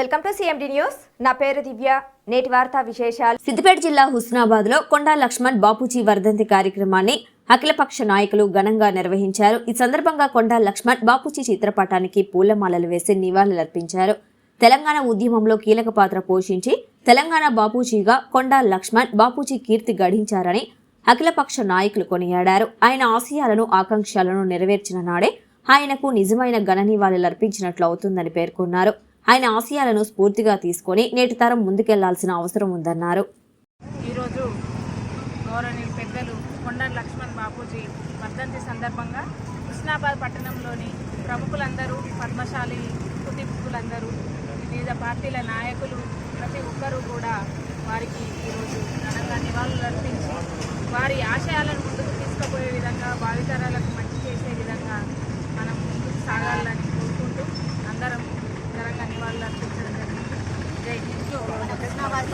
Welcome to CMD news. నా పేరు దివ్య. నేటి వార్తా విశేషాలు. సిద్దిపేట జిల్లా హుస్నాబాద్లో కొండా లక్ష్మణ్ బాపూజీ వర్ధంతి కార్యక్రమాన్ని అఖిలపక్ష నాయకులు ఘనంగా నిర్వహించారు. ఈ సందర్భంగా కొండా లక్ష్మణ్ బాపూజీ చిత్రపటానికి పూలమాలలు వేసి నివాళులర్పించారు. తెలంగాణ ఉద్యమంలో కీలక పాత్ర పోషించి తెలంగాణ బాపూజీగా కొండా లక్ష్మణ్ బాపూజీ కీర్తి గడించారని అఖిలపక్ష నాయకులు కొనియాడారు. ఆయన ఆశయాలను ఆకాంక్షలను నెరవేర్చిన నాడే ఆయనకు నిజమైన ఘన నివాళులర్పించినట్లు అవుతుందని పేర్కొన్నారు. ఆయన ఆశయాలను స్ఫూర్తిగా తీసుకొని నేటి తరం ముందుకెళ్ళాల్సిన అవసరం ఉందన్నారు. ఈరోజు గౌరవనీయులు పెద్దలు కొండ లక్ష్మణ్ బాపూజీ వర్ధంతి సందర్భంగా కృష్ణాబాద్ పట్టణంలోని ప్రముఖులందరూ పద్మశాలి కుటుంబీకులందరూ వివిధ పార్టీల నాయకులు ప్రతి ఒక్కరూ కూడా వారికి ఈరోజు ఘనంగా నివాళులు అర్పించి వారి ఆశయాలను ముందుకు తీసుకుపోయే విధంగా భావితరాలకు మంచి చేసే విధంగా మనం ముందుకు సాగాలని కోరుకుంటూ అందరం ఘనంగా నివాళులు అర్పించడం జరిగింది జై హింద్ కృష్ణాబాద్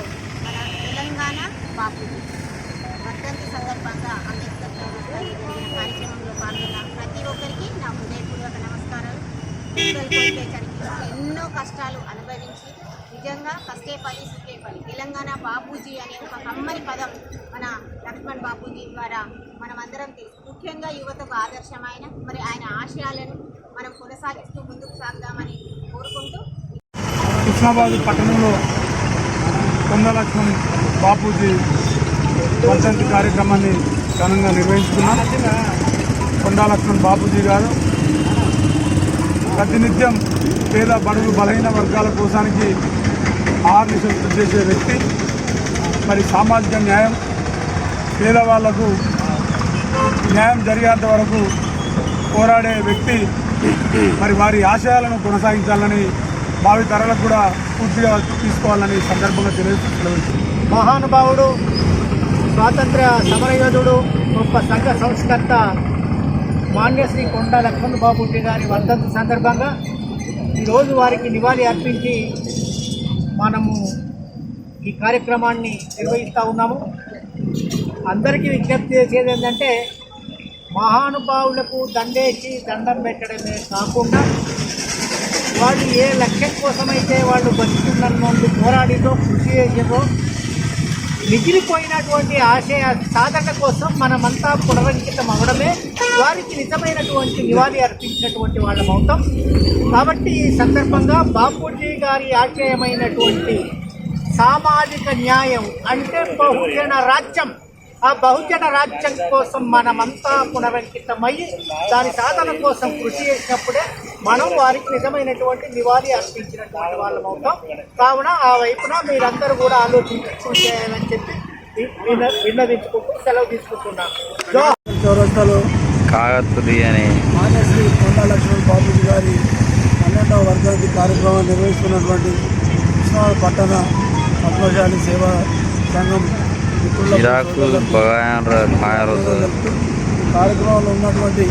పట్టణంలో మన తెలంగాణ బాపూజీ వర్ధంతి సందర్భంగా అంబేద్కర్ కార్యక్రమంలో పాల్గొన్న ప్రతి ఒక్కరికి నా హృదయపూర్వక నమస్కారాలు. ఎన్నో కష్టాలు అనుభవించి నిజంగా కష్టే పని సుఖే పని తెలంగాణ బాపూజీ అనే ఒక కమ్మని పదం మన లక్ష్మణ్ బాపూజీ ద్వారా మనమందరం తెలుసు. ముఖ్యంగా యువతకు ఆదర్శమైన మరి ఆయన ఆశయాలను మనం కొనసాగిస్తూ ముందుకు సాగుదామని కోరుకుంటూ కృష్ణాబాద్ పట్టణంలో కొండలక్ష్మణ్ బాపూజీ వర్ధంతి కార్యక్రమాన్ని ఘనంగా నిర్వహించుకున్నాం కొండాలక్ష్మణ్ బాపూజీ గారు. ప్రతినిత్యం పేద బడుగు బలహీన వర్గాల కోసానికి ఆర్నిశలు కృషి చేసే వ్యక్తి మరి సామాజిక న్యాయం పేదవాళ్ళకు న్యాయం జరిగేంత వరకు పోరాడే వ్యక్తి మరి వారి ఆశయాలను కొనసాగించాలని భావి ధరలకు కూడా పూర్తిగా తీసుకోవాలని సందర్భంగా తెలియజేస్తుంది మహానుభావుడు స్వాతంత్ర సమరయోధుడు గొప్ప సంఘ సంస్కర్త మాన్యశ్రీ కొండ లక్ష్మణ్ బాబుజీ గారి వర్ధంతి సందర్భంగా ఈరోజు వారికి నివాళి అర్పించి మనము ఈ కార్యక్రమాన్ని నిర్వహిస్తూ ఉన్నాము. అందరికీ విజ్ఞప్తి చేసేది ఏంటంటే మహానుభావులకు దండేసి దండం పెట్టడమే కాకుండా వాళ్ళు ఏ లక్ష్యం కోసమైతే వాళ్ళు బతుకున్నందు పోరాడితో కృషి చేసారో మిగిలిపోయినటువంటి ఆశయ సాధన కోసం మనమంతా పునరంకితం అవడమే వారికి నిజమైనటువంటి నివాళి అర్పించినటువంటి వాళ్ళం అవుతాం కాబట్టి ఈ సందర్భంగా బాపూజీ గారి ఆశయమైనటువంటి సామాజిక న్యాయం అంటే బహుజన రాజ్యం. ఆ బహుజన రాజ్యం కోసం మనమంతా పునరంకితమై దాని సాధన కోసం కృషి చేసినప్పుడే మనం వారికి నిజమైనటువంటి నివాళి అర్పించినటువంటి వాళ్ళం అవుతాం. కావున ఆ వైపున మీరందరూ కూడా ఆలోచించి చేయాలని చెప్పి విన్న విన్నవించుకుంటూ సెలవు తీసుకుంటున్నాను. చౌరస్తాలో కాగత్తుది అని మాన్యశ్రీ కొండా లక్ష్మణ్ బాబుజీ గారి పన్నెండవ వర్ధంతి కార్యక్రమం నిర్వహిస్తున్నటువంటి కృష్ణాబాద్ పట్టణ పద్మశాలి సేవా సంఘం చిరాకు కార్యక్రమంలో ఉన్నటువంటి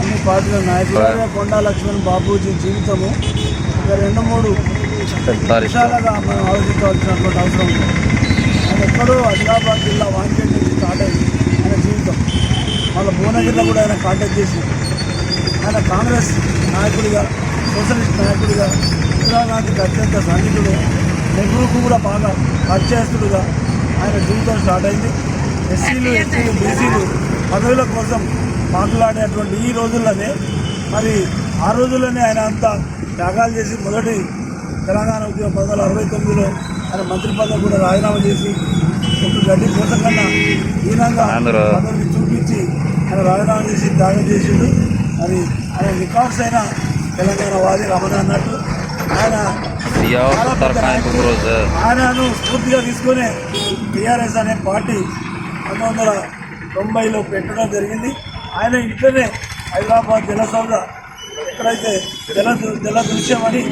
అన్ని పార్టీల నాయకులు కొండా లక్ష్మణ్ బాబూజీ జీవితము. ఒక రెండు మూడు విషయాలుగా మనం ఆలోచించవలసినటువంటి అవసరం ఉంది. ఆయన ఎక్కడో ఆదిలాబాద్ జిల్లా వాంకేట్ నుంచి స్టార్ట్ అయింది ఆయన జీవితం. వాళ్ళ భువనగిరిలో కూడా ఆయన కాంటాక్ట్ చేసి ఆయన కాంగ్రెస్ నాయకుడిగా సోషలిస్ట్ నాయకుడిగా ఇందిరాగాంధీకి అత్యంత సన్నిహితుడు నెహ్రూకు కూడా బాగా పరిచయస్తుడుగా ఆయన జీవితం స్టార్ట్ అయింది ఎస్సీలు ఎస్టీలు బీసీలు పదవుల కోసం మాట్లాడేటువంటి ఈ రోజుల్లోనే మరి ఆ రోజుల్లోనే ఆయన అంతా త్యాగాలు చేసి మొదటి తెలంగాణ ఉద్యమం పంతొమ్మిది వందల అరవై తొమ్మిదిలో ఆయన మంత్రి పదవి కూడా రాజీనామా చేసి ఒక గడ్డి కోసం కన్నా హీనంగా. పదవిని చూపించి ఆయన రాజీనామా చేసి త్యాగం చేసిండు మరి ఆయన రికార్డ్స్ అయిన తెలంగాణ వాది రమణ అన్నట్టు ఆయనను స్ఫూర్తిగా తీసుకునే టీఆర్ఎస్ అనే పార్టీ పంతొమ్మిది వందల తొంభైలో పెట్టడం జరిగింది. ఆయన ఇంట్లోనే హైదరాబాద్ జల సౌద ఎక్కడైతే జల జల దృశ్యం అని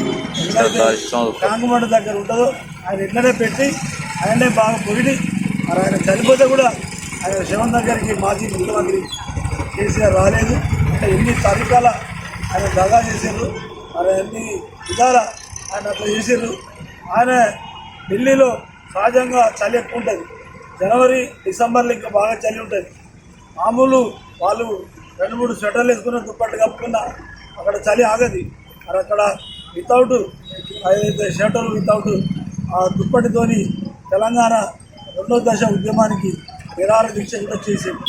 కాంగుమడ దగ్గర ఉంటుందో ఆయన ఇట్లనే పెట్టి ఆయనే బాగా పొగిడి మరి ఆయన చనిపోతే కూడా ఆయన శవం దగ్గరికి మాజీ ముఖ్యమంత్రి కేసీఆర్ రాలేదు. అంటే ఎన్ని తరికాల ఆయన దగా చేశారు మరి అన్ని విధాల ఆయన అట్లా చేసారు ఆయన ఢిల్లీలో సహజంగా చలి ఎక్కువ ఉంటుంది. జనవరి డిసెంబర్లో ఇంకా బాగా చలి ఉంటుంది. మామూలు వాళ్ళు రెండు మూడు స్వెటర్లు వేసుకున్న దుప్పట్లు కప్పుకున్న అక్కడ చలి ఆగది. మరి అక్కడ వితౌట్ ఏదైతే స్వెటర్ వితౌట్ ఆ దుప్పటితోని తెలంగాణ రెండో దశ ఉద్యమానికి నిరాహార దీక్ష కూడా చేసింది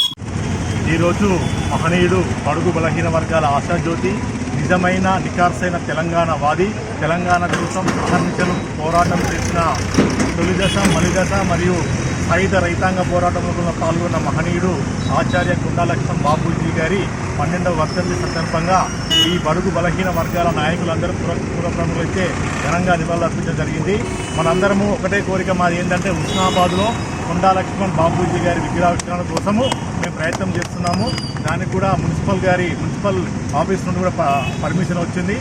ఈరోజు మహనీయుడు బడుగు బలహీన వర్గాల ఆశాజ్యోతి నిజమైన నికార్సైన తెలంగాణ వాది. తెలంగాణ కోసం అహర్నిశలు పోరాటం చేసిన తొలి దశ మరియు సాయుధ రైతాంగ పోరాటంలో పాల్గొన్న మహనీయుడు ఆచార్య కుండాలక్ష్మణ్ బాబూజీ గారి పన్నెండవ వర్ధంతి సందర్భంగా ఈ బడుగు బలహీన వర్గాల నాయకులందరూ పురప్రములైతే ఘనంగా నివాళులు అర్పించడం జరిగింది. మనందరము ఒకటే కోరిక మాది ఏంటంటే హుస్నాబాద్లో కొండా లక్ష్మణ్ బాబూజీ గారి విగ్రహావిష్కరణ కోసము మేము ప్రయత్నం చేస్తున్నాము. దానికి కూడా మున్సిపల్ గారి మున్సిపల్ ఆఫీస్ నుండి కూడా పర్మిషన్ వచ్చింది.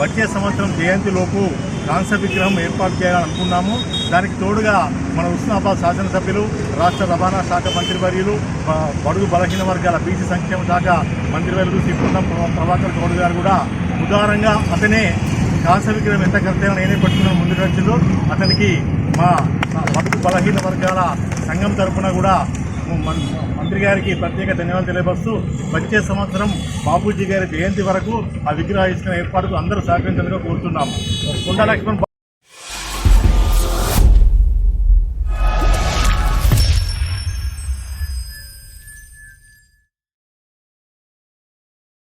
వచ్చే సంవత్సరం జయంతిలోపు కాంస్య విగ్రహం ఏర్పాటు చేయాలని అనుకున్నాము. దానికి తోడుగా మన హుస్నాబాద్ శాసనసభ్యులు రాష్ట్ర రవాణా శాఖ మంత్రివర్యులు బ- బడుగు బలహీన వర్గాల బీసీ సంక్షేమ శాఖ మంత్రివర్యులు శ్రీ పొన్నం ప్రభాకర్ గౌడ్ గారు కూడా ఉదారంగా అతనే కాంస్య విగ్రహం ఎంత ఖర్చైనా నేనే పట్టుకున్నాను ముందుకు వచ్చిండు అతనికి మా మా బలహీన వర్గాల సంఘం తరఫున కూడా మంత్రి గారికి ప్రత్యేక ధన్యవాదాలు తెలియపరుస్తూ వచ్చే సంవత్సరం బాపూజీ గారి జయంతి వరకు ఆ విగ్రహ ఇచ్చిన ఏర్పాటుకు అందరూ సహకరించాలని కోరుతున్నాము. కొండా లక్ష్మణ్